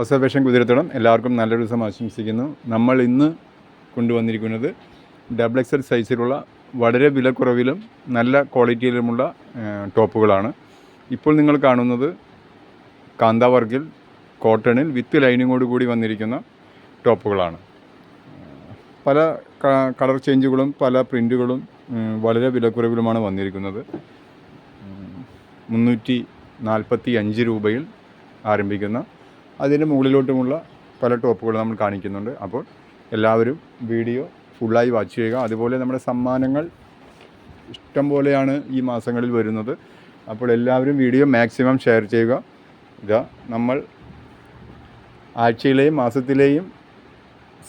Observation കുതിരത്തണം എല്ലാവർക്കും നല്ലൊരു ദിവസം ആശംസിക്കുന്നു. നമ്മൾ ഇന്ന് കൊണ്ടുവന്നിരിക്കുന്നത് ഡബിൾ എക്സൽ സൈസിലുള്ള വളരെ വിലക്കുറവിലും നല്ല ക്വാളിറ്റിയിലുമുള്ള ടോപ്പുകളാണ്. ഇപ്പോൾ നിങ്ങൾ കാണുന്നത് കാന്താവർഗിൽ കോട്ടണിൽ വിത്ത് ലൈനിങ്ങോട് കൂടി വന്നിരിക്കുന്ന ടോപ്പുകളാണ്. പല കളർ ചേഞ്ചുകളും പല പ്രിന്റുകളും വളരെ വിലക്കുറവിലുമാണ് വന്നിരിക്കുന്നത്. മുന്നൂറ്റി നാൽപ്പത്തി അഞ്ച് രൂപയിൽ ആരംഭിക്കുന്ന അതിന് മുകളിലോട്ടുമുള്ള പല ടോപ്പുകൾ നമ്മൾ കാണിക്കുന്നുണ്ട്. അപ്പോൾ എല്ലാവരും വീഡിയോ ഫുള്ളായി വാച്ച് ചെയ്യുക. അതുപോലെ നമ്മുടെ സമ്മാനങ്ങൾ ഇഷ്ടം പോലെയാണ് ഈ മാസങ്ങളിൽ വരുന്നത്. അപ്പോൾ എല്ലാവരും വീഡിയോ മാക്സിമം ഷെയർ ചെയ്യുക. ഇതാ നമ്മൾ ആഴ്ചയിലെയും മാസത്തിലെയും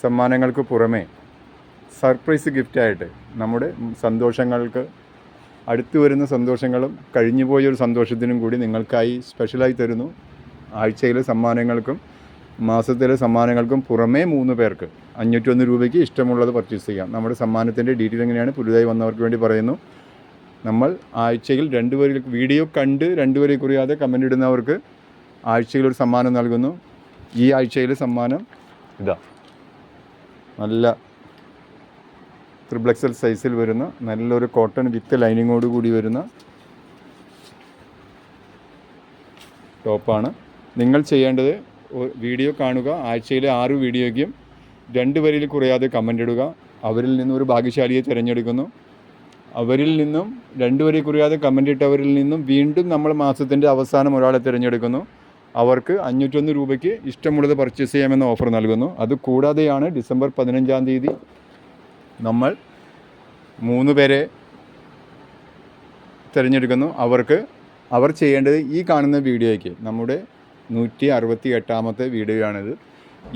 സമ്മാനങ്ങൾക്ക് പുറമേ സർപ്രൈസ് ഗിഫ്റ്റായിട്ട് നമ്മുടെ സന്തോഷങ്ങൾക്ക് അടുത്തു വരുന്ന സന്തോഷങ്ങളും കഴിഞ്ഞു പോയ ഒരു സന്തോഷത്തിനും കൂടി നിങ്ങൾക്കായി സ്പെഷ്യലായി തരുന്നു. ആഴ്ചയിലെ സമ്മാനങ്ങൾക്കും മാസത്തിലെ സമ്മാനങ്ങൾക്കും പുറമേ മൂന്ന് പേർക്ക് അഞ്ഞൂറ്റൊന്ന് രൂപയ്ക്ക് ഇഷ്ടമുള്ളത് പർച്ചേസ് ചെയ്യാം. നമ്മുടെ സമ്മാനത്തിന്റെ ഡീറ്റെയിൽ എങ്ങനെയാണ്? പുതുതായി വന്നവർക്ക് വേണ്ടി പറയുന്നു. നമ്മൾ ആഴ്ചയിൽ രണ്ട് വരി വീഡിയോ കണ്ട് രണ്ട് വരി കുറിയാതെ കമന്റ് ഇടുന്നവർക്ക് ആഴ്ചയിൽ ഒരു സമ്മാനം നൽകുന്നു. ഈ ആഴ്ചയിലെ സമ്മാനം ഇതാ. നല്ല ത്രിബ്ലക്സൽ സൈസിൽ വരുന്ന നല്ലൊരു കോട്ടൺ വിത്ത് ലൈനിങ്ങോട് കൂടി വരുന്ന ടോപ്പാണ് നിങ്ങൾ ചെയ്യേണ്ടത് വീഡിയോ കാണുക. ആഴ്ചയിലെ ആറ് വീഡിയോയ്ക്കും രണ്ട് വരിയിൽ കുറയാതെ കമന്റ് ഇടുക. അവരിൽ നിന്നും ഒരു ഭാഗ്യശാലിയെ തിരഞ്ഞെടുക്കുന്നു. അവരിൽ നിന്നും രണ്ട് വരി കുറയാതെ കമന്റ് ഇട്ടവരിൽ നിന്നും വീണ്ടും നമ്മൾ മാസത്തിന്റെ അവസാനം ഒരാളെ തിരഞ്ഞെടുക്കുന്നു. അവർക്ക് അഞ്ഞൂറ്റൊന്ന് രൂപയ്ക്ക് ഇഷ്ടമുള്ളത് പർച്ചേസ് ചെയ്യാമെന്ന ഓഫർ നൽകുന്നു. അത് കൂടാതെയാണ് ഡിസംബർ പതിനഞ്ചാം തീയതി നമ്മൾ മൂന്ന് പേരെ തിരഞ്ഞെടുക്കുന്നു. അവർക്ക് അവർ ചെയ്യേണ്ടത് ഈ കാണുന്ന വീഡിയോയ്ക്ക്. നമ്മുടെ നൂറ്റി അറുപത്തി എട്ടാമത്തെ വീഡിയോയാണിത്.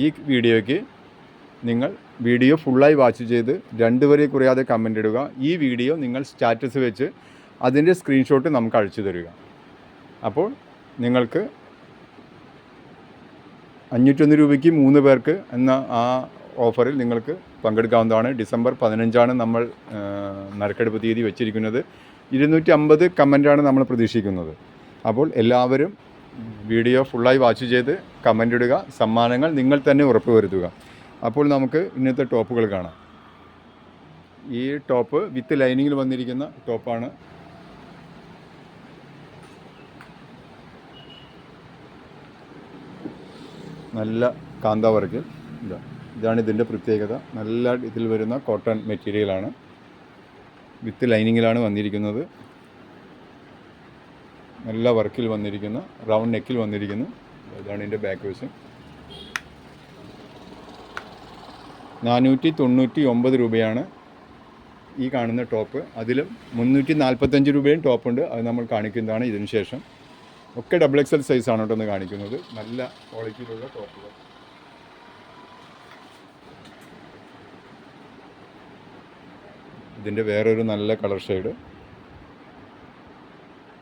ഈ വീഡിയോയ്ക്ക് നിങ്ങൾ വീഡിയോ ഫുള്ളായി വാച്ച് ചെയ്ത് രണ്ടുപേരെ കുറയാതെ കമന്റ് ഇടുക. ഈ വീഡിയോ നിങ്ങൾ സ്റ്റാറ്റസ് വെച്ച് അതിന്റെ സ്ക്രീൻഷോട്ട് നമുക്ക് അയച്ചു തരിക. അപ്പോൾ നിങ്ങൾക്ക് അഞ്ഞൂറ്റൊന്ന് രൂപയ്ക്ക് മൂന്ന് പേർക്ക് എന്ന ആ ഓഫറിൽ നിങ്ങൾക്ക് പങ്കെടുക്കാവുന്നതാണ്. ഡിസംബർ പതിനഞ്ചാണ് നമ്മൾ നറുക്കെടുപ്പ് തീയതി വെച്ചിരിക്കുന്നത്. ഇരുന്നൂറ്റി അമ്പത് കമന്റാണ് നമ്മൾ പ്രതീക്ഷിക്കുന്നത്. അപ്പോൾ എല്ലാവരും വീഡിയോ ഫുള്ളായി വാച്ച് ചെയ്ത് കമന്റ് ഇടുക സമ്മാനങ്ങൾ നിങ്ങൾ തന്നെ ഉറപ്പുവരുത്തുക. അപ്പോൾ നമുക്ക് ഇന്നത്തെ ടോപ്പുകൾ കാണാം. ഈ ടോപ്പ് വിത്ത് ലൈനിങ്ങിൽ വന്നിരിക്കുന്ന ടോപ്പാണ്. നല്ല കാന്ത വർക്ക്. ഇതാ ഇതാണ് ഇതിന്റെ പ്രത്യേകത. നല്ല ഇതിൽ വരുന്ന കോട്ടൺ മെറ്റീരിയലാണ് വിത്ത് ലൈനിങ്ങിലാണ് വന്നിരിക്കുന്നത്. നല്ല വർക്കിൽ വന്നിരിക്കുന്ന റൗണ്ട് നെക്കിൽ വന്നിരിക്കുന്നു. ഇതാണ് ഇതിന്റെ ബാക്ക് വശം നാനൂറ്റി തൊണ്ണൂറ്റി ഒമ്പത് രൂപയാണ് ഈ കാണുന്ന ടോപ്പ് അതിലും മുന്നൂറ്റി നാൽപ്പത്തഞ്ച് രൂപയും ടോപ്പുണ്ട് അത് നമ്മൾ കാണിക്കുന്നതാണ് ഇതിന് ശേഷം. ഒക്കെ ഡബിൾ എക്സൽ സൈസാണ് കേട്ടോ ഒന്ന് കാണിക്കുന്നത്. നല്ല ക്വാളിറ്റിയിലുള്ള ടോപ്പുകൾ ഇതിന്റെ വേറൊരു നല്ല കളർ ഷെയ്ഡ്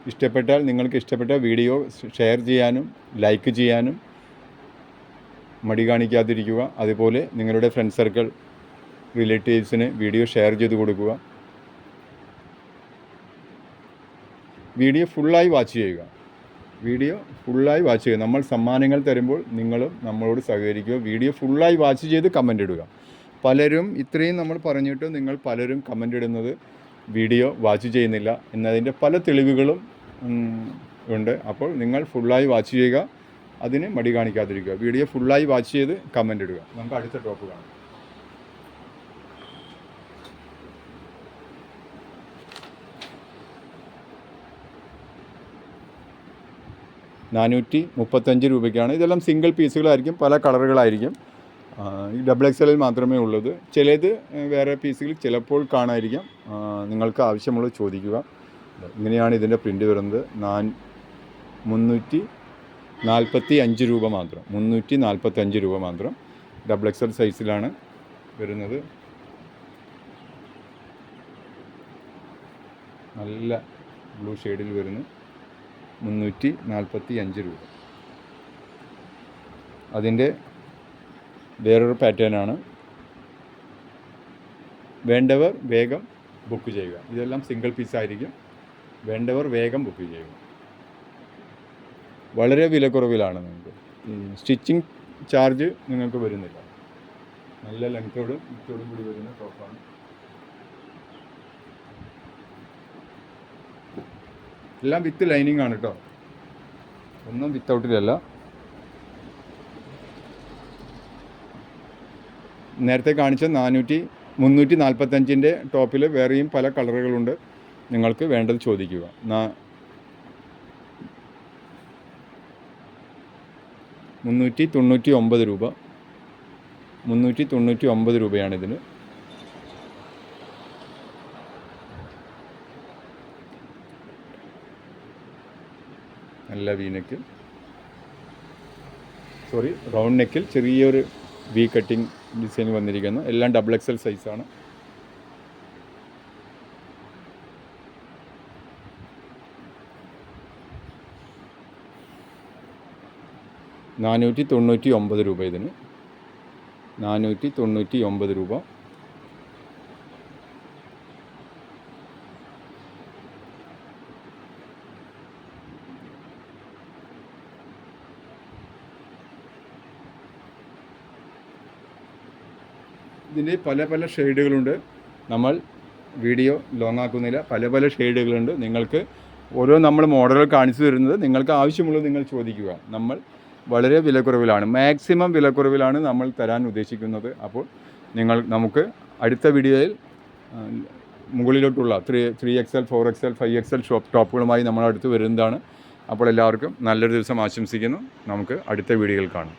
ഇഷ്ടപ്പെട്ടാൽ നിങ്ങൾക്ക് ഇഷ്ടപ്പെട്ട വീഡിയോ ഷെയർ ചെയ്യാനും ലൈക്ക് ചെയ്യാനും മടി കാണിക്കാതിരിക്കുക. അതുപോലെ നിങ്ങളുടെ ഫ്രണ്ട് സർക്കിൾ റിലേറ്റീവ്സിന് വീഡിയോ ഷെയർ ചെയ്ത് കൊടുക്കുക. വീഡിയോ ഫുള്ളായി വാച്ച് ചെയ്യുക. വീഡിയോ ഫുള്ളായി വാച്ച് ചെയ്യുക. നമ്മൾ സമ്മാനങ്ങൾ തരുമ്പോൾ നിങ്ങളും നമ്മളോട് സഹകരിക്കുക. വീഡിയോ ഫുള്ളായി വാച്ച് ചെയ്ത് കമന്റ് ഇടുക. പലരും ഇത്രയും നമ്മൾ പറഞ്ഞിട്ട് നിങ്ങൾ പലരും കമന്റ് ഇടുന്നത് വീഡിയോ വാച്ച് ചെയ്യുന്നില്ല എന്നതിന്റെ പല തെളിവുകളും ഉണ്ട്. അപ്പോൾ നിങ്ങൾ ഫുള്ളായി വാച്ച് ചെയ്യുക. അതിന് മടി കാണിക്കാതിരിക്കുക. വീഡിയോ ഫുള്ളായി വാച്ച് ചെയ്ത് കമന്റ് ഇടുക. നമുക്ക് അടുത്ത ടോപ്പ് കാണാം. നാനൂറ്റി മുപ്പത്തഞ്ച് രൂപയ്ക്കാണ്. ഇതെല്ലാം സിംഗിൾ പീസുകളായിരിക്കും പല കളറുകളായിരിക്കും. ഈ ഡബിൾ എക്സലിൽ മാത്രമേ ഉള്ളത് ചിലത് വേറെ പീസുകൾ ചിലപ്പോൾ കാണാതിരിക്കാം നിങ്ങൾക്ക് ആവശ്യമുള്ളത് ചോദിക്കുക. ഇങ്ങനെയാണ് ഇതിന്റെ പ്രിന്റ് വരുന്നത്. നാൻ മുന്നൂറ്റി നാൽപ്പത്തി അഞ്ച് രൂപ മാത്രം. മുന്നൂറ്റി നാൽപ്പത്തി അഞ്ച് രൂപ മാത്രം ഡബിൾ എക്സൽ സൈസിലാണ് വരുന്നത്. നല്ല ബ്ലൂ ഷെയ്ഡിൽ വരുന്നു. മുന്നൂറ്റി നാൽപ്പത്തി അഞ്ച് രൂപ. അതിന്റെ വേറൊരു പാറ്റേൺ ആണ്. വേണ്ടവർ വേഗം ബുക്ക് ചെയ്യുക. ഇതെല്ലാം സിംഗിൾ പീസ് ആയിരിക്കും. വേണ്ടവർ വേഗം ബുക്ക് ചെയ്യുക വളരെ വിലക്കുറവിലാണ് നിങ്ങൾക്ക്. സ്റ്റിച്ചിങ് ചാർജ് നിങ്ങൾക്ക് വരുന്നില്ല. നല്ല ലെങ്ത്തോടും വിത്തോടും കൂടി വരുന്ന ടോപ്പാണ് എല്ലാം വിത്ത് ലൈനിങ് ആണ് കേട്ടോ ഒന്നും വിത്തൗട്ടിലല്ല നേരത്തെ കാണിച്ച നാനൂറ്റി മുന്നൂറ്റി നാൽപ്പത്തഞ്ചിന്റെ ടോപ്പിൽ വേറെയും പല കളറുകളുണ്ട് നിങ്ങൾക്ക് വേണ്ടത് ചോദിക്കുക. മുന്നൂറ്റി തൊണ്ണൂറ്റി ഒമ്പത് രൂപ. മുന്നൂറ്റി തൊണ്ണൂറ്റി ഒമ്പത് രൂപയാണിതിന്. നല്ല വീനക്ക് സോറി റൗണ്ട് നെക്കിൽ ചെറിയൊരു വി കട്ടിങ് ഡിസൈൻ വന്നിരിക്കുന്നു. എല്ലാം ഡബിൾ എക്സൽ സൈസാണ് നാനൂറ്റി തൊണ്ണൂറ്റി ഒമ്പത് രൂപ ഇതിന്. നാനൂറ്റി തൊണ്ണൂറ്റി ഒമ്പത് രൂപ. ഇതിന്റെ പല പല ഷെയ്ഡുകളുണ്ട്. നമ്മൾ വീഡിയോ ലോങ് ആക്കുന്നില്ല. പല പല ഷെയ്ഡുകളുണ്ട്. നിങ്ങൾക്ക് ഓരോ നമ്മൾ മോഡലുകൾ കാണിച്ചു തരുന്നത് നിങ്ങൾക്ക് ആവശ്യമുള്ളത് നിങ്ങൾ ചോദിക്കുക. നമ്മൾ വളരെ വിലക്കുറവിലാണ്. മാക്സിമം വിലക്കുറവിലാണ് നമ്മൾ തരാൻ ഉദ്ദേശിക്കുന്നത്. അപ്പോൾ നിങ്ങൾ നമുക്ക് അടുത്ത വീഡിയോയിൽ മുകളിലോട്ടുള്ള three three X L four X L five X L shop ടോപ്പുകളുമായി നമ്മളടുത്ത് വരുന്നതാണ്. അപ്പോൾ എല്ലാവർക്കും നല്ലൊരു ദിവസം ആശംസിക്കുന്നു. നമുക്ക് അടുത്ത വീഡിയോയിൽ കാണാം.